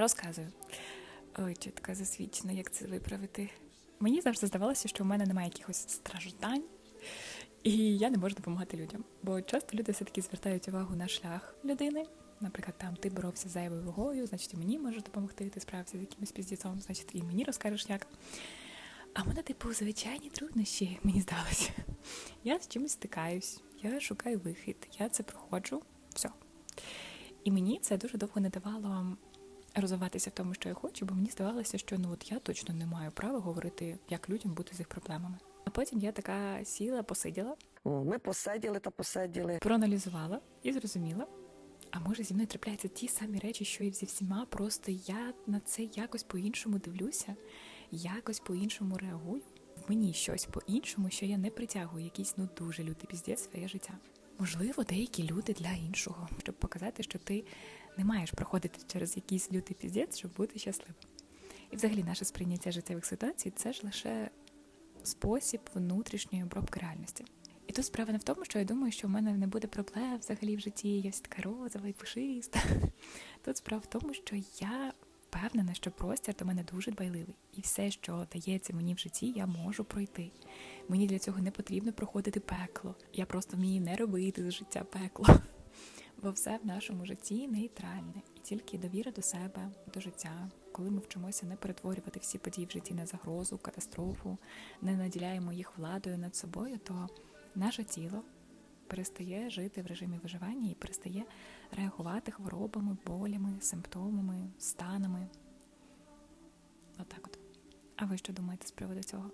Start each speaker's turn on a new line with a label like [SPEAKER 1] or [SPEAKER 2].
[SPEAKER 1] Розказую. Ой, чітка засвідчена, як це виправити. Мені завжди здавалося, що в мене немає якихось страждань, і я не можу допомагати людям. Бо часто люди все-таки звертають увагу на шлях людини. Наприклад, там ти боровся з зайвою вагою, значить і мені можеш допомогти, ти справився з якимось піздіцом, значить і мені розкажеш як. А мене, типу, звичайні труднощі, мені здалося. Я з чимось стикаюсь, я шукаю вихід, я це проходжу, все. І мені це дуже довго не давало розвиватися в тому, що я хочу, бо мені здавалося, що ну от я точно не маю права говорити, як людям бути з їх проблемами. А потім я така сіла, посиділа,
[SPEAKER 2] О, ми посиділи та посиділи.
[SPEAKER 1] проаналізувала і зрозуміла. А може зі мною трапляються ті самі речі, що і зі всіма, просто я на це якось по-іншому дивлюся, якось по-іншому реагую. В мені щось по-іншому, що я не притягую якийсь ну дуже лютий піздець своє життя. Можливо, деякі люди для іншого, щоб показати, що ти не маєш проходити через якийсь лютий піздець, щоб бути щасливим. І взагалі наше сприйняття життєвих ситуацій це ж лише спосіб внутрішньої обробки реальності. І тут справа не в тому, що я думаю, що в мене не буде проблем взагалі в житті, я вся така розова і пушиста. Тут справа в тому, що я впевнена, що простір до мене дуже дбайливий, і все, що дається мені в житті, я можу пройти. Мені для цього не потрібно проходити пекло. Я просто вмію не робити з життя пекло. Бо все в нашому житті нейтральне, і тільки довіра до себе, до життя, коли ми вчимося не перетворювати всі події в житті на загрозу, катастрофу, не наділяємо їх владою над собою, то наше тіло перестає жити в режимі виживання і перестає реагувати хворобами, болями, симптомами, станами. Отак от. А ви що думаєте з приводу цього?